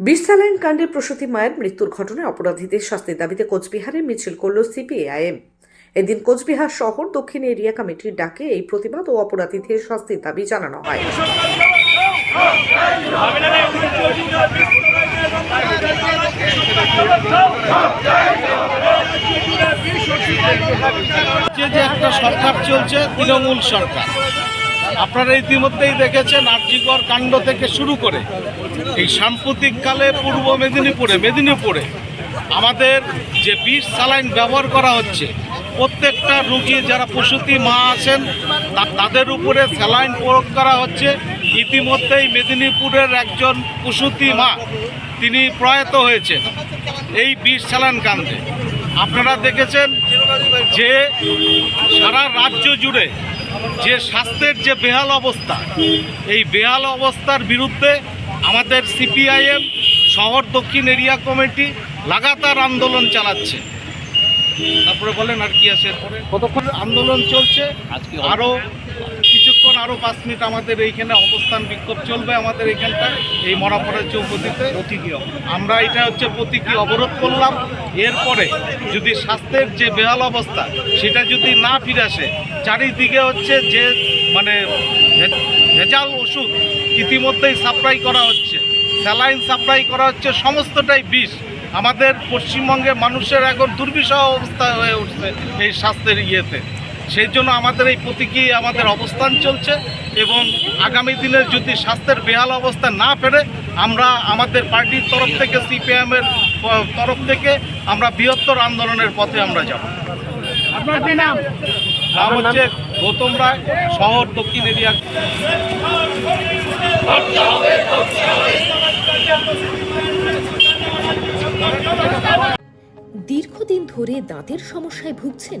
বিশালাইন কাণ্ডে প্রসূতি মায়ের মৃত্যুর ঘটনায় অপরাধীদের শাস্তির দাবিতে কোচবিহারে মিছিল করল সিপিআইএম। এদিন কোচবিহার শহর, দক্ষিণ এরিয়া কমিটির ডাকে এই প্রতিবাদ ও অপরাধীদের শাস্তির দাবি জানানো হয়। যে একটা সরকার চলছে, তৃণমূল সরকার। আপনারা ইতিমধ্যেই দেখেছেন আর্যিকর কাণ্ড থেকে শুরু করে এই সাম্প্রতিককালে পূর্ব মেদিনীপুরে মেদিনীপুরে আমাদের যে বিষ স্যালাইন ব্যবহার করা হচ্ছে, প্রত্যেকটা রুগী যারা প্রসূতি মা আছেন তাদের উপরে স্যালাইন প্রয়োগ করা হচ্ছে। ইতিমধ্যেই মেদিনীপুরের একজন প্রসূতি মা, তিনি প্রয়াত হয়েছেন এই বিষ স্যালাইন কাণ্ডে। আপনারা দেখেছেন যে সারা রাজ্য জুড়ে যে স্বাস্থ্যের যে বেহাল অবস্থা এই বেহাল অবস্থার বিরুদ্ধে আমাদের সিপিআইএম শহর দক্ষিণ এরিয়া কমিটি লাগাতার আন্দোলন চালাচ্ছে। তারপরে বলেন আর কি আছে কতক্ষণ আন্দোলন চলছে? আজকে আরও কিছুক্ষণ আরও পাঁচ মিনিট আমাদের এইখানে অবস্থান বিক্ষোভ চলবে আমাদের এইখানটায় এই মরাপড়ের চৌপতিতে। প্রতীকী আমরা এটা হচ্ছে প্রতীকী অবরোধ করলাম। এরপরে যদি স্বাস্থ্যের যে বেহাল অবস্থা, সেটা যদি না ফিরে আসে, চারিদিকে হচ্ছে যে মানে ভেজাল ওষুধ ইতিমধ্যেই সাপ্লাই করা হচ্ছে। স্যালাইন সাপ্লাই করা হচ্ছে, সমস্তটাই বিষ। আমাদের পশ্চিমবঙ্গের মানুষের এখন দুর্বিষহ অবস্থা হয়ে উঠছে এই স্বাস্থ্যের ইয়েতে। সেই জন্য আমাদের এই প্রতীকী আমাদের অবস্থান চলছে এবং আগামী দিনে যদি স্বাস্থ্যের বেহাল অবস্থা না ফেরে আমরা আমাদের পার্টির তরফ থেকে সিপিএমের তরফ থেকে আমরা বৃহত্তর আন্দোলনের পথে আমরা যাব। আপনার নাম? নাম হচ্ছে গৌতম রায় শহর দক্ষিণ এরিয়া। দীর্ঘদিন ধরে দাঁতের সমস্যায় ভুগছেন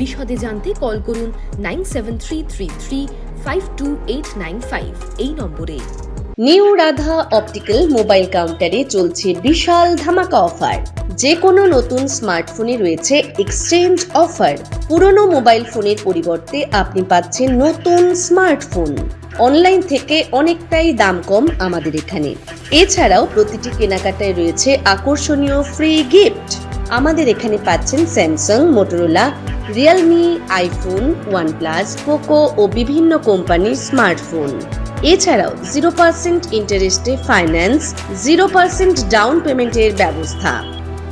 বিশদে জানতে কল করুন nine seven three three three five two eight nine five এই নম্বরে। নিউ রাধা অপটিক্যাল মোবাইল কাউন্টারে চলছে বিশাল ধামাকা অফার। যে কোনো নতুন স্মার্টফোনে রয়েছে এক্সচেঞ্জ অফার। পুরনো মোবাইল ফোনের পরিবর্তে আপনি পাচ্ছেন নতুন স্মার্টফোন। অনলাইন থেকে অনেকটাই দাম কম আমাদের এখানে। এছাড়াও প্রতিটি কেনাকাটায় রয়েছে আকর্ষণীয় ফ্রি গিফট। আমাদের এখানে পাচ্ছেন Samsung, Motorola Realme iPhone OnePlus Poco ও বিভিন্ন কোম্পানির স্মার্টফোন এছাড়াও জিরো পার্সেন্ট ইন্টারেস্টে ফাইন্যান্স জিরো পার্সেন্ট ডাউন পেমেন্টের ব্যবস্থা।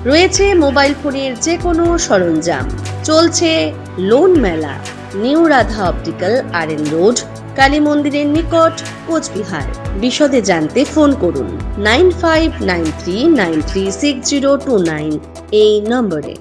রয়েছে মোবাইল ফোনের যে কোনো সরঞ্জাম। চলছে লোন মেলা। New Radha optical R N road Kali মন্দিরের নিকট, কোচবিহার। বিশদে জানতে ফোন করুন। Nine five nine three nine three six zero two nine এই নম্বরে।